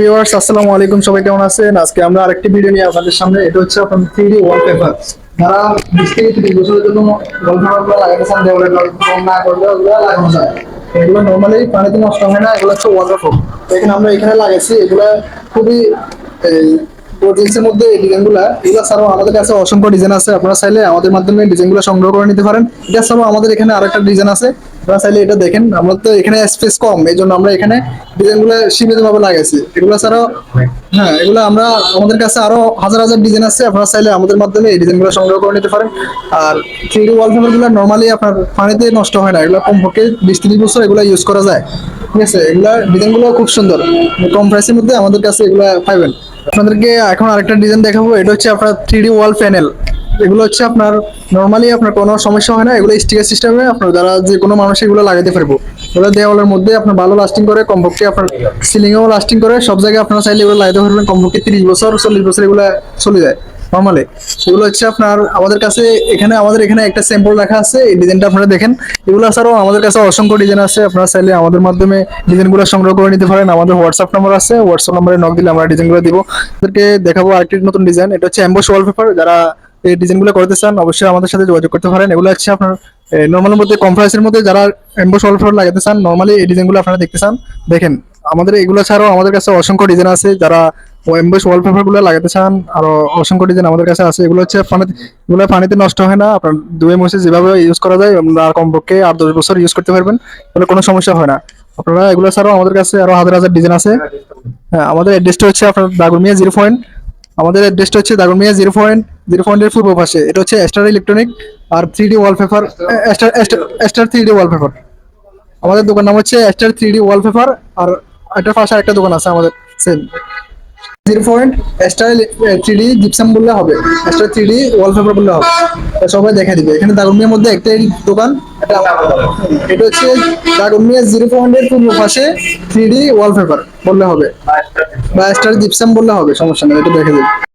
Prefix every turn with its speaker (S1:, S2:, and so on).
S1: Viewers, আসসালামু আলাইকুম। সবাই কেমন আছেন? আজকে আমরা আরেকটি ভিডিও নিয়ে আপনাদের সামনে। এটা হচ্ছে থ্রি ডি ওয়ালপেপার যারা বিশ বছরের জন্য ওয়ালপেপারগুলো দেওয়ালে না করলে ওগুলো লাগানো যায়। এগুলো নর্মালি পানিতে নষ্ট হয় না, এগুলো হচ্ছে ওয়াটারপ্রুফ এখানে আমরা এখানে লাগাইছি। এগুলো খুবই মধ্যে এগুলো আমাদের কাছে অসংখ্য ডিজাইন আছে। আপনারা চাইলে আমাদের মাধ্যমে ডিজাইনগুলো সংগ্রহ করে নিতে পারেন। এটা আমাদের এখানে আরেকটা ডিজাইন আছে। আপনারা চাইলে এটা দেখেন। আমরা তো এখানে স্পেস কম এই জন্য আমরা এখানে ডিজাইনগুলো সীমিতভাবে লাগাইছি। এগুলো ছাড়াও হ্যাঁ এগুলো আমরা আমাদের কাছে আরও হাজার হাজার ডিজাইন আছে। আপনারা চাইলে আমাদের মাধ্যমে এই ডিজাইনগুলো সংগ্রহ করে নিতে পারেন। আর থ্রি ডি নর্মালি আপনার পানিতে নষ্ট হয় না। এগুলো কমপক্ষে বিশ তিরিশ বছর এগুলো ইউজ করা যায়। ঠিক আছে, এগুলা ডিজাইনগুলো খুব সুন্দর। কম প্রাইসের মধ্যে আমাদের কাছে এগুলো পাইবেন। আপনাদেরকে এখন আরেকটা ডিজাইন দেখাবো, এটা হচ্ছে আপনার থ্রি ওয়াল প্যানেল এগুলো হচ্ছে আপনার নর্মালি আপনার কোনো সমস্যা হয় না, এগুলো স্টিকার সিস্টেমে আপনার যারা যে কোনো মানুষ এগুলো লাগাতে পারব। এগুলো দেওয়ালের মধ্যে আপনার ভালো লাস্টিং করে, কমপক্ষে আপনার সিলিংয়েও লাস্টিং করে, সব জায়গায় আপনারা চাইলে এগুলো লাগাতে পারবেন, কমপক্ষে তিরিশ বছর, চল্লিশ বছর এগুলো চলে যায়। নর্মালি এগুলো হচ্ছে আপনার আমাদের কাছে এখানে, আমাদের এখানে একটা স্যাম্পল রাখা আছে। এই ডিজাইনটা আপনারা দেখেন। এগুলো ছাড়াও আমাদের কাছে অসংখ্য ডিজাইন আছে। আপনারা চাইলে আমাদের মাধ্যমে ডিজাইনগুলো সংগ্রহ করে নিতে পারেন। আমাদের হোয়াটসঅ্যাপ নাম্বার আছে। হোয়াটসঅ্যাপ নাম্বারে নক দিলে আমরা ডিজাইনগুলো দিব। আপনাদেরকে দেখাবো আরেকটি নতুন ডিজাইন এটা হচ্ছে অ্যাম্বোস ওয়ালপেপার যারা এই ডিজাইনগুলো করতে চান, অবশ্যই আমাদের সাথে যোগাযোগ করতে পারেন। এগুলো হচ্ছে আপনার নর্মালের মধ্যে কম প্রাইসের মধ্যে যারা এম্বোস ওয়ালপেপার লাগাতে চান নর্মালি এই ডিজাইনগুলো আপনারা দেখতে চান। দেখেন, আমাদের এগুলো ছাড়াও আমাদের কাছে অসংখ্য ডিজাইন আছে। যারা এমবেস ওয়ালপেপারগুলো লাগাতে চান, আরও অসংখ্য ডিজাইন আমাদের কাছে আছে। এগুলো হচ্ছে পানিতে, এগুলো পানিতে নষ্ট হয় না। আপনার দুয়ে মুছে যেভাবে ইউজ করা যায় আপনারা কমপক্ষে আট দশ বছর ইউজ করতে পারবেন, তাহলে কোনো সমস্যা হয় না। আপনারা এগুলো ছাড়াও আমাদের কাছে আরও হাজার হাজার ডিজাইন আছে। হ্যাঁ আমাদের অ্যাড্রেসটা হচ্ছে আপনার দাগরমিয়া জিরো পয়েন্ট আমাদের অ্যাড্রেসটা হচ্ছে দাগরমিয়া জিরো পয়েন্ট জিরো পয়েন্টের পূর্ব পাশে। এটা হচ্ছে স্টার ইলেকট্রনিক আর three D wallpaper star three D wallpaper আমাদের দোকান নাম হচ্ছে স্টার থ্রি ডি ওয়ালপেপার আর এটার পাশে একটা দোকান আছে আমাদের same zero point style three D gypsum বললে হবে। স্টার থ্রি ডি ওয়ালপেপার বললে হবে। সবাই দেখা দিবে। এখানে দাগনমিয়ার মধ্যে একটাই দোকান এটা এটা হচ্ছে দাগনমিয়া জিরো পয়েন্টের পূর্ব পাশে থ্রি ডি ওয়ালপেপার বললে হবে। বা স্টার জিপসাম বললে হবে, সমস্যা নেই, এটা দেখে দিবে।